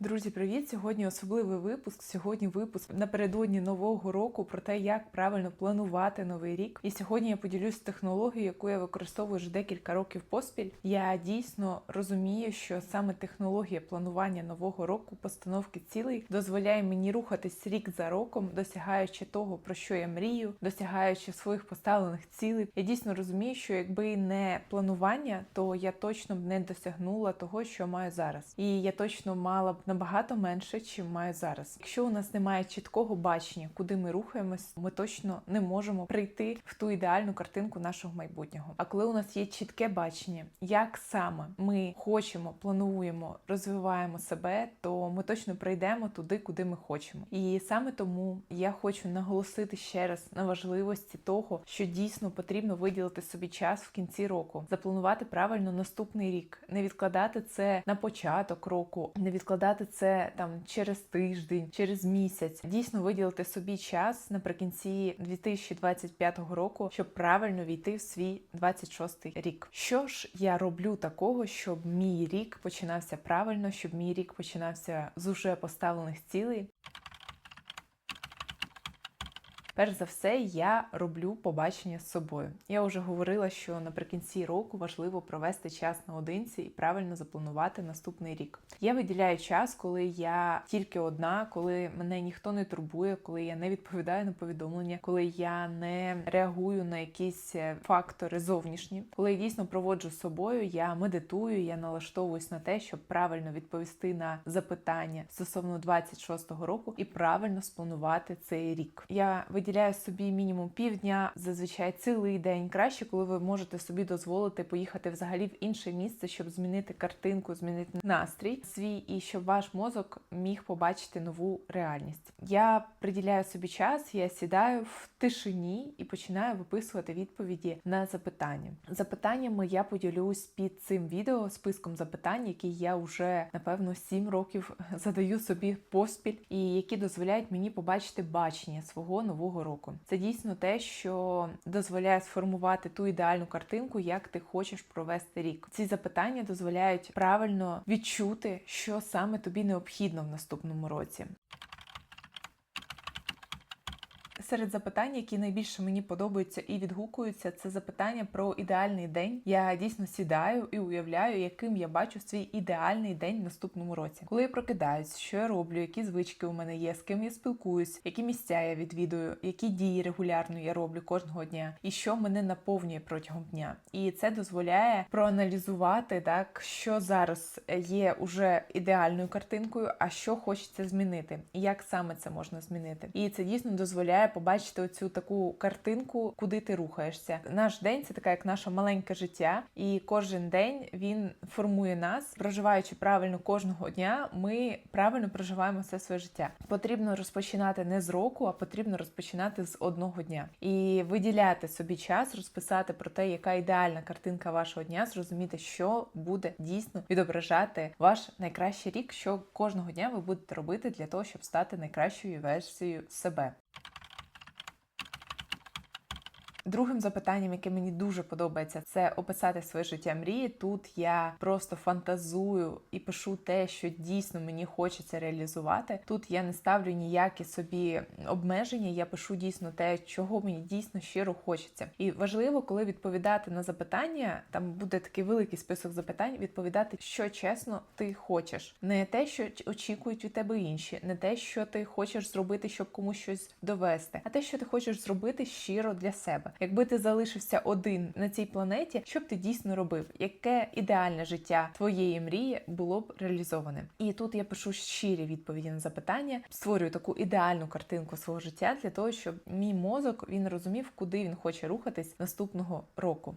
Друзі, привіт! Сьогодні особливий випуск. Сьогодні випуск напередодні нового року про те, як правильно планувати новий рік. І сьогодні я поділюсь технологією, яку я використовую вже декілька років поспіль. Я дійсно розумію, що саме технологія планування нового року, постановки цілей дозволяє мені рухатись рік за роком, досягаючи того, про що я мрію, досягаючи своїх поставлених цілей. Я дійсно розумію, що якби не планування, то я точно б не досягнула того, що маю зараз. І я точно мала б набагато менше, чим маю зараз. Якщо у нас немає чіткого бачення, куди ми рухаємось, ми точно не можемо прийти в ту ідеальну картинку нашого майбутнього. А коли у нас є чітке бачення, як саме ми хочемо, плануємо, розвиваємо себе, то ми точно прийдемо туди, куди ми хочемо. І саме тому я хочу наголосити ще раз на важливості того, що дійсно потрібно виділити собі час в кінці року, запланувати правильно наступний рік, не відкладати це на початок року, не відкладати це там через тиждень, через місяць. Дійсно виділити собі час наприкінці 2025 року, щоб правильно війти в свій 26 рік. Що ж я роблю такого, щоб мій рік починався правильно, щоб мій рік починався з уже поставлених цілей? Перш за все, я роблю побачення з собою. Я вже говорила, що наприкінці року важливо провести час наодинці і правильно запланувати наступний рік. Я виділяю час, коли я тільки одна, коли мене ніхто не турбує, коли я не відповідаю на повідомлення, коли я не реагую на якісь е, фактори зовнішні. Коли я дійсно проводжу з собою, я медитую, я налаштовуюсь на те, щоб правильно відповісти на запитання стосовно 26-го року і правильно спланувати цей рік. Я виділяю собі мінімум півдня, зазвичай цілий день. Краще, коли ви можете собі дозволити поїхати взагалі в інше місце, щоб змінити картинку, змінити настрій свій, і щоб ваш мозок міг побачити нову реальність. Я приділяю собі час, я сідаю в тишині і починаю виписувати відповіді на запитання. Запитаннями я поділюсь під цим відео списком запитань, які я вже напевно 7 років задаю собі поспіль, і які дозволяють мені побачити бачення свого нового року. Це дійсно те, що дозволяє сформувати ту ідеальну картинку, як ти хочеш провести рік. Ці запитання дозволяють правильно відчути, що саме тобі необхідно в наступному році. Серед запитань, які найбільше мені подобаються і відгукуються, це запитання про ідеальний день. Я дійсно сідаю і уявляю, яким я бачу свій ідеальний день в наступному році. Коли я прокидаюсь, що я роблю, які звички у мене є, з ким я спілкуюсь, які місця я відвідую, які дії регулярно я роблю кожного дня, і що мене наповнює протягом дня. І це дозволяє проаналізувати так, що зараз є уже ідеальною картинкою, а що хочеться змінити, і як саме це можна змінити. І це дійсно дозволяє побачити оцю таку картинку, куди ти рухаєшся. Наш день це така як наше маленьке життя, і кожен день він формує нас, проживаючи правильно кожного дня. Ми правильно проживаємо все своє життя. Потрібно розпочинати не з року, а потрібно розпочинати з одного дня і виділяти собі час, розписати про те, яка ідеальна картинка вашого дня, зрозуміти, що буде дійсно відображати ваш найкращий рік, що кожного дня ви будете робити для того, щоб стати найкращою версією себе. Другим запитанням, яке мені дуже подобається, це описати своє життя мрії. Тут я просто фантазую і пишу те, що дійсно мені хочеться реалізувати. Тут я не ставлю ніякі собі обмеження. Я пишу дійсно те, чого мені дійсно щиро хочеться. І важливо, коли відповідати на запитання, там буде такий великий список запитань. Відповідати, що чесно ти хочеш, не те, що очікують від тебе інші, не те, що ти хочеш зробити, щоб комусь щось довести, а те, що ти хочеш зробити щиро для себе. Якби ти залишився один на цій планеті, що б ти дійсно робив? Яке ідеальне життя твоєї мрії було б реалізоване? І тут я пишу щирі відповіді на запитання, створюю таку ідеальну картинку свого життя для того, щоб мій мозок він розумів, куди він хоче рухатись наступного року.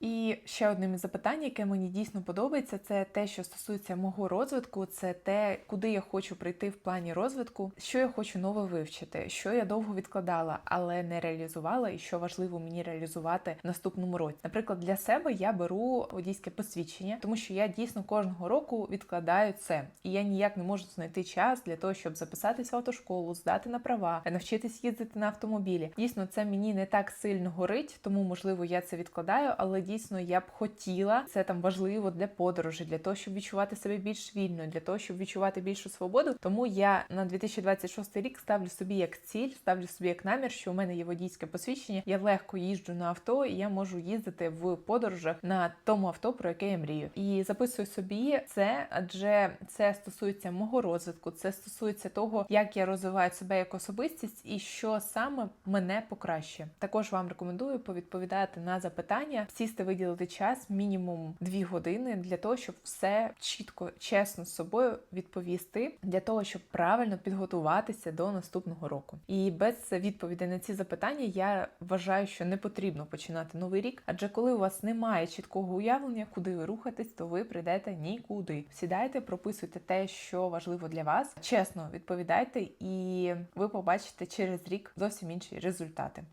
І ще одним із запитань, яке мені дійсно подобається, це те, що стосується мого розвитку, це те, куди я хочу прийти в плані розвитку, що я хочу нове вивчити, що я довго відкладала, але не реалізувала, і що важливо мені реалізувати в наступному році. Наприклад, для себе я беру водійське посвідчення, тому що я дійсно кожного року відкладаю це, і я ніяк не можу знайти час для того, щоб записатись в автошколу, здати на права, навчитись їздити на автомобілі. Дійсно, це мені не так сильно горить, тому можливо я це відкладаю, але дійсно я б хотіла. Це там важливо для подорожі, для того, щоб відчувати себе більш вільною, для того, щоб відчувати більшу свободу. Тому я на 2026 рік ставлю собі як ціль, ставлю собі як намір, що у мене є водійське посвідчення. Я легко їжджу на авто, і я можу їздити в подорожах на тому авто, про яке я мрію. І записую собі це, адже це стосується мого розвитку, це стосується того, як я розвиваю себе як особистість і що саме мене покращує. Також вам рекомендую повідповідати на запитання, сісти, виділити час, мінімум дві години для того, щоб все чітко, чесно з собою відповісти, для того, щоб правильно підготуватися до наступного року. І без відповідей на ці запитання я вважаю, що не потрібно починати новий рік, адже коли у вас немає чіткого уявлення, куди ви рухатесь, то ви прийдете нікуди. Сідайте, прописуйте те, що важливо для вас. Чесно відповідайте, і ви побачите через рік зовсім інші результати.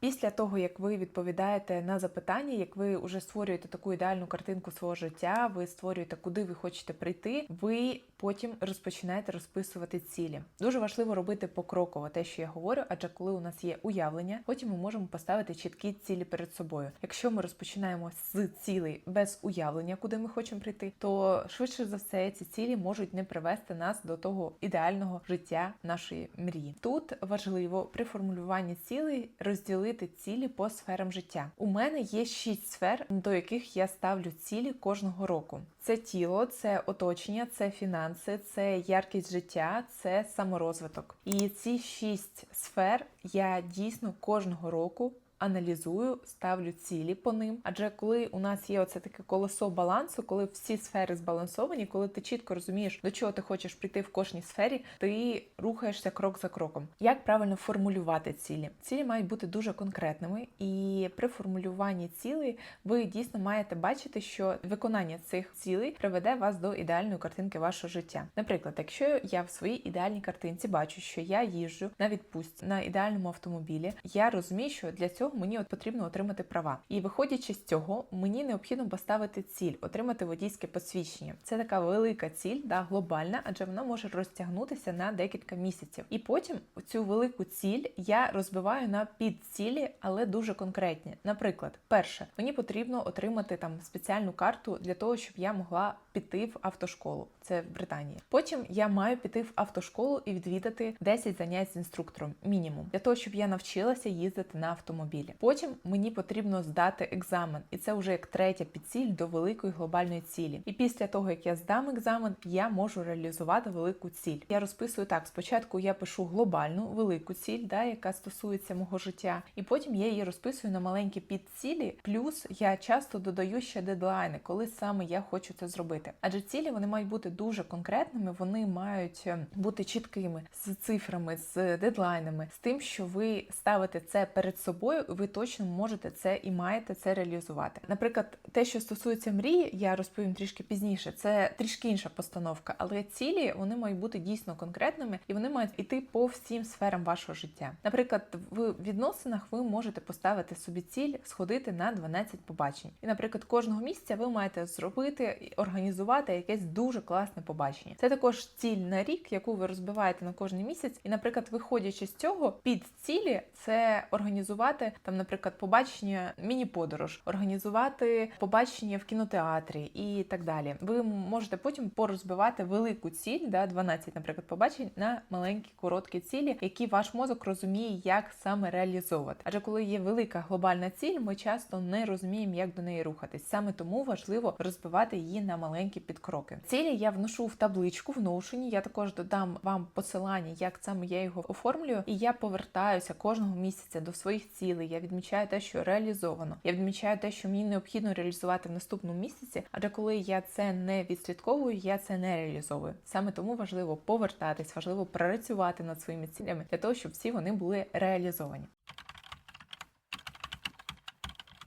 Після того, як ви відповідаєте на запитання, як ви вже створюєте таку ідеальну картинку свого життя, ви створюєте, куди ви хочете прийти, ви потім розпочинаєте розписувати цілі. Дуже важливо робити покроково те, що я говорю, адже коли у нас є уявлення, потім ми можемо поставити чіткі цілі перед собою. Якщо ми розпочинаємо з цілей без уявлення, куди ми хочемо прийти, то швидше за все ці цілі можуть не привести нас до того ідеального життя нашої мрії. Тут важливо при формулюванні цілей розділити цілі по сферам життя. У мене є шість сфер, до яких я ставлю цілі кожного року. Це тіло, це оточення, це фінанси, це яркість життя, це саморозвиток. І ці шість сфер я дійсно кожного року аналізую, ставлю цілі по ним. Адже коли у нас є оце таке колесо балансу, коли всі сфери збалансовані, коли ти чітко розумієш, до чого ти хочеш прийти в кожній сфері, ти рухаєшся крок за кроком. Як правильно формулювати цілі? Цілі мають бути дуже конкретними, і при формулюванні цілей ви дійсно маєте бачити, що виконання цих цілей приведе вас до ідеальної картинки вашого життя. Наприклад, якщо я в своїй ідеальній картинці бачу, що я їжджу на відпустці на ідеальному автомобілі, я розумію, що для цього мені от потрібно отримати права. І виходячи з цього, мені необхідно поставити ціль, отримати водійське посвідчення. Це така велика ціль, да, глобальна, адже вона може розтягнутися на декілька місяців. І потім цю велику ціль я розбиваю на підцілі, але дуже конкретні. Наприклад, перше, мені потрібно отримати там спеціальну карту для того, щоб я могла піти в автошколу. Це в Британії. Потім я маю піти в автошколу і відвідати 10 занять з інструктором, мінімум, для того, щоб я навчилася їздити на автомобілі. Потім мені потрібно здати екзамен, і це вже як третя підціль до великої глобальної цілі. І після того, як я здам екзамен, я можу реалізувати велику ціль. Я розписую так: спочатку я пишу глобальну велику ціль, да, яка стосується мого життя, і потім я її розписую на маленькі підцілі. Плюс я часто додаю ще дедлайни, коли саме я хочу це зробити. Адже цілі вони мають бути дуже конкретними, вони мають е, бути чіткими з цифрами, з дедлайнами, з тим, що ви ставите це перед собою, ви точно можете це і маєте це реалізувати. Наприклад, те, що стосується мрії, я розповім трішки пізніше. Це трішки інша постановка, але цілі вони мають бути дійсно конкретними і вони мають іти по всім сферам вашого життя. Наприклад, в відносинах ви можете поставити собі ціль сходити на 12 побачень. І, наприклад, кожного місяця ви маєте зробити і організувати якесь дуже класне побачення. Це також ціль на рік, яку ви розбиваєте на кожний місяць. І, наприклад, виходячи з цього, під цілі це організувати там, наприклад, побачення міні-подорож, організувати побачення в кінотеатрі і так далі. Ви можете потім порозбивати велику ціль, да, 12, наприклад, побачень на маленькі короткі цілі, які ваш мозок розуміє, як саме реалізовувати. Адже коли є велика глобальна ціль, ми часто не розуміємо, як до неї рухатись. Саме тому важливо розбивати її на маленькі підкроки. Цілі я вношу в табличку в Notion, Я також додам вам посилання, як саме я його оформлюю, і я повертаюся кожного місяця до своїх цілей. Я відмічаю те, що реалізовано. Я відмічаю те, що мені необхідно реалізувати в наступному місяці. Адже коли я це не відслідковую, я це не реалізовую. Саме тому важливо повертатись, важливо працювати над своїми цілями для того, щоб всі вони були реалізовані.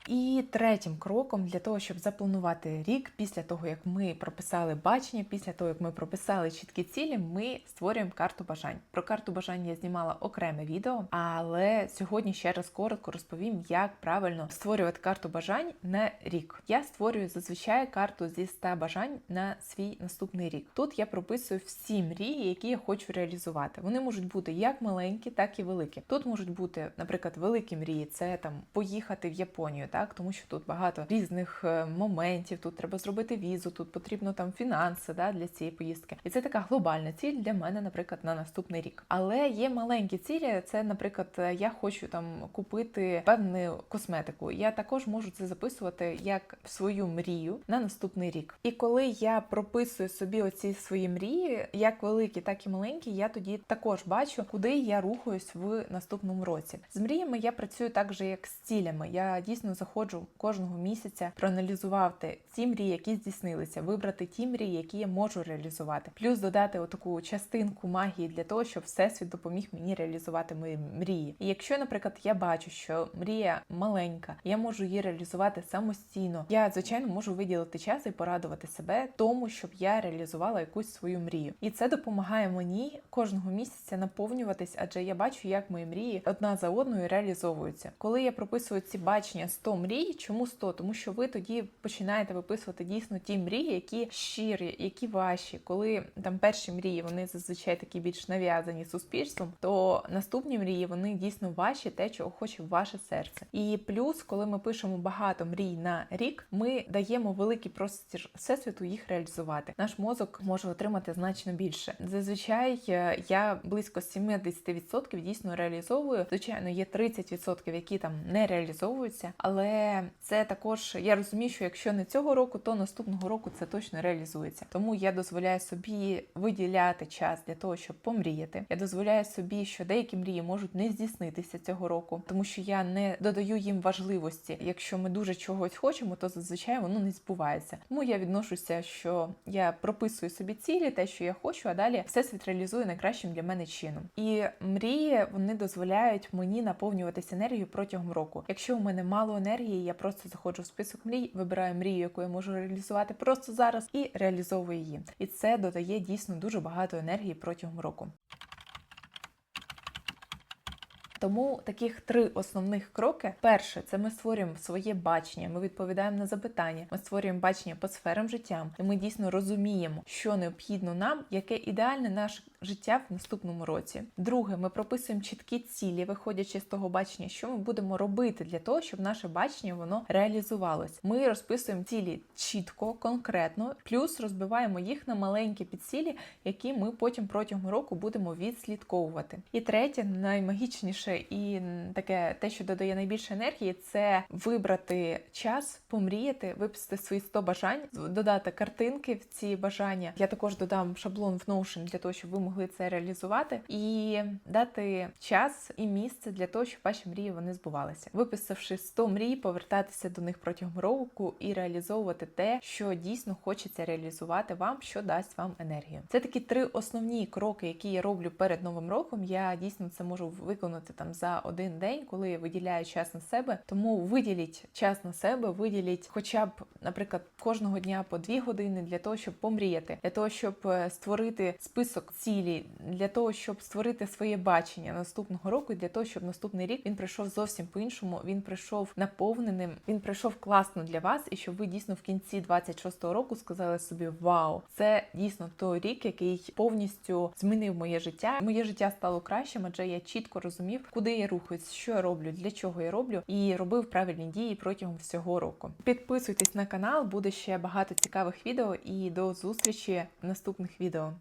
І третім кроком для того, щоб запланувати рік, після того як ми прописали бачення, після того як ми прописали чіткі цілі, ми створюємо карту бажань. Про карту бажань я знімала окреме відео, але сьогодні ще раз коротко розповім, як правильно створювати карту бажань на рік. Я створюю зазвичай карту зі 100 бажань на свій наступний рік. Тут я прописую всі мрії, які я хочу реалізувати. Вони можуть бути як маленькі, так і великі. Тут можуть бути, наприклад, великі мрії, це там поїхати в Японію, так тому що тут багато різних е, моментів. Тут треба зробити візу, тут потрібно там фінанси да, для цієї поїздки. І це така глобальна ціль для мене, наприклад, на наступний рік. Але є маленькі цілі. Це, наприклад, е, я хочу там купити певну косметику. Я також можу це записувати як свою мрію на наступний рік. І коли я прописую собі оці свої мрії, як великі, так і маленькі, я тоді також бачу, куди я рухаюсь в наступному році. З мріями я працюю так же, як з цілями. Я дійсно заходжу кожного місяця проаналізувати ті мрії, які здійснилися, вибрати ті мрії, які я можу реалізувати, плюс додати отаку частинку магії для того, щоб всесвіт допоміг мені реалізувати мої мрії. І якщо, наприклад, я бачу, що мрія маленька, я можу її реалізувати самостійно. Я звичайно можу виділити час і порадувати себе тому, щоб я реалізувала якусь свою мрію. І це допомагає мені кожного місяця наповнюватись, адже я бачу, як мої мрії одна за одною реалізовуються. Коли я прописую ці бачення 100 мрій, чому 100? Тому що ви тоді починаєте виписувати дійсно ті мрії, які щирі, які ваші. Коли там перші мрії вони зазвичай такі більш нав'язані суспільством, то наступні мрії вони дійсно ваші, те, чого хоче ваше серце. І плюс, коли ми пишемо багато мрій на рік, ми даємо великий простір всесвіту їх реалізувати. Наш мозок може отримати значно більше. Зазвичай е, я близько 70% дійсно реалізовую. Звичайно, є 30%, які там не реалізовуються, але це також я розумію, що якщо не цього року, то наступного року це точно реалізується. Тому я дозволяю собі виділяти час для того, щоб помріяти. Я дозволяю собі, що деякі мрії можуть не здійснитися цього року, тому що я не додаю їм важливості. Якщо ми дуже чогось хочемо, то зазвичай воно не збувається. Тому я відношуся, що я прописую собі цілі, те, що я хочу, а далі всесвіт реалізує найкращим для мене чином. І мрії вони дозволяють мені наповнюватися енергією протягом року. Якщо у мене мало енергії, я просто заходжу в список мрій, вибираю мрію, яку я можу реалізувати просто зараз, і реалізовую її. І це додає дійсно дуже багато енергії протягом року. Тому таких три основних кроки: перше, це ми створюємо своє бачення, ми відповідаємо на запитання, ми створюємо бачення по сферам життя, і ми дійсно розуміємо, що необхідно нам, яке ідеальне наше життя в наступному році. Друге, ми прописуємо чіткі цілі, виходячи з того бачення, що ми будемо робити для того, щоб наше бачення воно реалізувалось. Ми розписуємо цілі чітко, конкретно, плюс розбиваємо їх на маленькі підцілі, які ми потім протягом року будемо відслідковувати. І третє, наймагічніше і таке те, що додає найбільше енергії, це вибрати час, помріяти, виписати свої 100 бажань, додати картинки в ці бажання. Я також додам шаблон в Notion для того, щоб ви могли це реалізувати, і дати час і місце для того, щоб ваші мрії вони збувалися. Виписавши 100 мрій, повертатися до них протягом року і реалізовувати те, що дійсно хочеться реалізувати вам, що дасть вам енергію. Це такі три основні кроки, які я роблю перед новим роком. Я дійсно це можу виконати там за один день, коли я виділяю час на себе. Тому виділіть час на себе, виділіть, хоча б, наприклад, кожного дня по дві години для того, щоб помріяти, для того, щоб е, створити список цілі, для того, щоб створити своє бачення наступного року, і для того, щоб наступний рік він прийшов зовсім по-іншому. Він прийшов наповненим, він прийшов класно для вас, і щоб ви дійсно в кінці 26-го року сказали собі: Вау, це дійсно той рік, який повністю змінив моє життя. Моє життя стало кращим, адже я чітко розумів, куди я рухаюсь, що я роблю, для чого я роблю, і робив правильні дії протягом всього року. Підписуйтесь на канал, буде ще багато цікавих відео і до зустрічі в наступних відео.